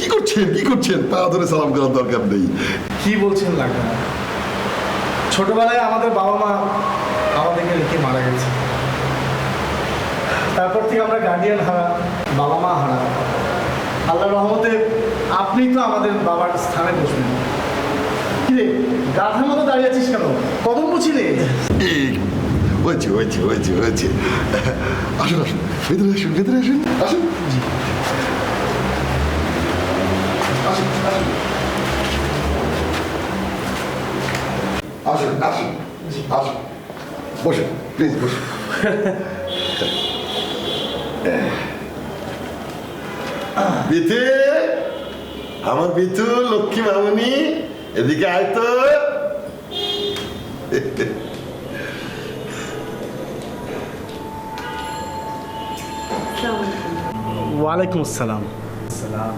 কি করছেন? কি করছেন? পা ধরে সালাম করার দরকার নেই। কি বলছেন লাগবে না। ছোটবেলায় আমাদের বাবা মা আমাদেরকে রেখে মারা গেছে। তারপর থেকে আমরা গার্ডিয়ান হারা বাবা মা হারা। আল্লাহ রহমতে আপনি তো আমাদের বাবার স্থানে বসবেন কিরে গাধার মতো দাঁড়িয়ে আছিস কেন? কদম বুঝিলে হয়েছে হয়েছে হয়েছে হয়েছে। আসুন আসুন ভেতরে আসুন ভেতরে আসুন আসুন। আসুন আসুন আসুন আসুন আসুন বসুন প্লিজ বসুন বিথু আমার বিথু লক্ষ্মী মামনি এদিকে আয় তো ওয়ালাইকুম আসসালাম সালাম